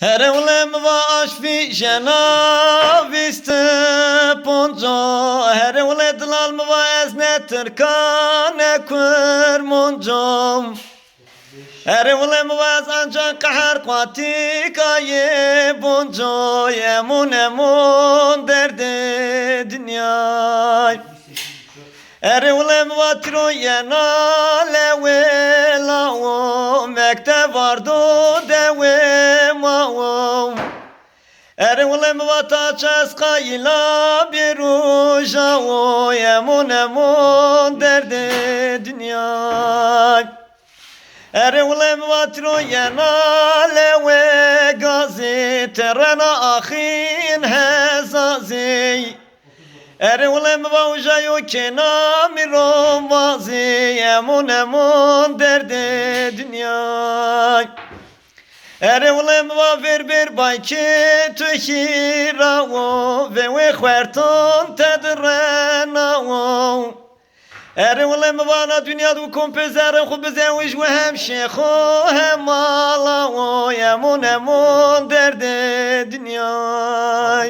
Her ulem vaş fi jenavist ponco Her ule dlal mı va ezne tırkane kur moncom Her ulem vaz ancak kahar katikaye bonco Yemun emun derdi dünyay Ere ulem vatro yena lewe la o mekte vardo dewe Ere ulem vata çeska ila bir uja o yemun emun derde dünya. Ere ulem vatro yena lewe gazi terena ahin hezazi Ere ulem va ujayo kena mirom vazi emun emun derde dünya Ere ulem va ver bir bayke tuhira o ve ve khwerton tedrena o Ere ulem va na dünya du kompezere khu bezewiş ve hem şeyho hem mala o emun emun derde dünya